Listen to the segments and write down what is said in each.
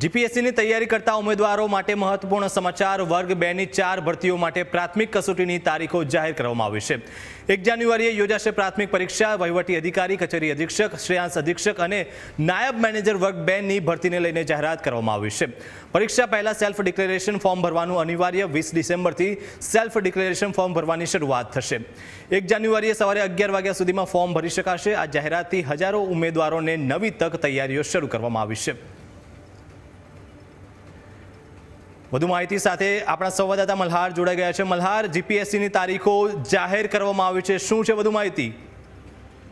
જીપીએસસીની તૈયારી કરતા ઉમેદવારો માટે મહત્વપૂર્ણ સમાચાર, વર્ગ બેની ચાર ભરતીઓ માટે પ્રાથમિક કસોટીની તારીખો જાહેર કરવામાં આવી છે. એક જાન્યુઆરીએ યોજાશે પ્રાથમિક પરીક્ષા. વહીવટી અધિકારી, કચેરી અધિક્ષક, શ્રેયાંશ અધિક્ષક અને નાયબ મેનેજર વર્ગ બેનની ભરતીને લઈને જાહેરાત કરવામાં આવી છે. પરીક્ષા પહેલા સેલ્ફ ડિક્લેરેશન ફોર્મ ભરવાનું અનિવાર્ય. વીસ ડિસેમ્બરથી સેલ્ફ ડિક્લેરેશન ફોર્મ ભરવાની શરૂઆત થશે. એક જાન્યુઆરીએ સવારે અગિયાર વાગ્યા સુધીમાં ફોર્મ ભરી શકાશે. આ જાહેરાતથી હજારો ઉમેદવારોને નવી તક તૈયારીઓ શરૂ કરવામાં આવી છે. વધુ માહિતી સાથે આપણા સંવાદદાતા મલ્હાર જોડાઈ ગયા છે. મલ્હાર જીપીએસસીની તારીખો જાહેર કરવામાં આવી છે. શું છે વધુ માહિતી?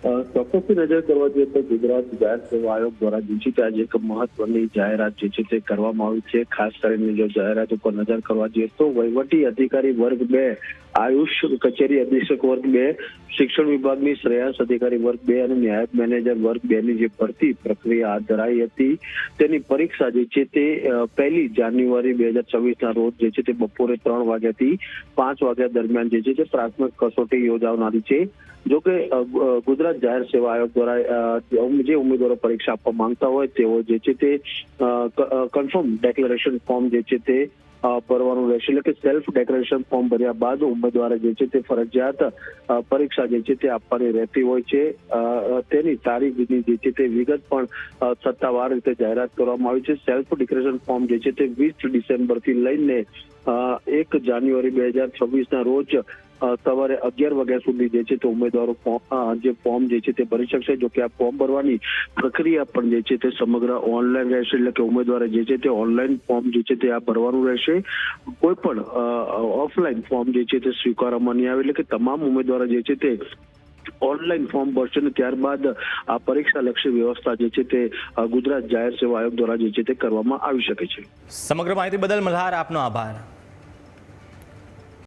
ચોક્કસથી નજર કરવા જોઈએ તો ગુજરાત જાહેર સેવા આયોગ દ્વારા જે આજે એક મહત્વની જાહેરાત જે છે તે કરવામાં આવી છે. ખાસ કરીને જો જાહેરાત ઉપર નજર કરવા જોઈએ તો વહીવટી અધિકારી વર્ગ બે આયુષ કચેરી અધિક્ષક વર્ગ બે શિક્ષણ વિભાગની શ્રેયાસ અધિકારી વર્ગ બે અને ન્યાયબ મેનેજર વર્ગ બે ની જે ભરતી પ્રક્રિયા હાથ ધરાઈ હતી તેની પરીક્ષા જે છે તે પહેલી જાન્યુઆરી બે હજાર છવ્વીસ ના રોજ જે છે તે બપોરે ત્રણ વાગ્યાથી પાંચ વાગ્યા દરમિયાન જે છે તે પ્રાથમિક કસોટી યોજાનારી છે. જો કે અ, અ, જાહેર સેવા આયોગ દ્વારા જે ઉમેદવારો પરીક્ષા આપવા માંગતા હોય, તેઓ જે છે તે કન્ફર્મ ડેક્લેરેશન ફોર્મ જે છે તે ભરવાનું રહેશે. એટલે કે સેલ્ફ ડેક્લેરેશન ફોર્મ ભર્યા બાદ ઉમેદવારે જે છે તે ફરજિયાત પરીક્ષા જે છે તે આપવાની રહેતી હોય છે. તેની તારીખની જે છે તે વિગત પણ સત્તાવાર રીતે જાહેરાત કરવામાં આવી છે. સેલ્ફ ડિક્લેરેશન ફોર્મ જે છે તે વીસ ડિસેમ્બરથી લઈને એક જાન્યુઆરી બે હજાર છવ્વીસના રોજ સવારે અગિયાર વાગ્યા સુધી જે છે તે ઉમેદવારો જે ફોર્મ જે છે તે ભરી શકશે જોકે આ ફોર્મ ભરવાની પ્રક્રિયા પણ જે છે તે સમગ્ર ઓનલાઈન રહેશે, એટલે કે ઉમેદવારે જે છે તે ઓનલાઈન ફોર્મ જે છે તે આ ભરવાનું રહેશે. કોઈ પણ ઓફલાઈન ફોર્મ જે છે તે સ્વીકારવામાં નહીં આવે, એટલે કે તમામ ઉમેદવારો જે છે તે ઓનલાઈન ફોર્મ ભરશે અને ત્યારબાદ આ પરીક્ષા લક્ષી વ્યવસ્થા જે છે તે ગુજરાત જાહેર સેવા આયોગ દ્વારા જે છે તે કરવામાં આવી શકે છે. સમગ્ર માહિતી બદલ મલ્હાર આપનો આભાર.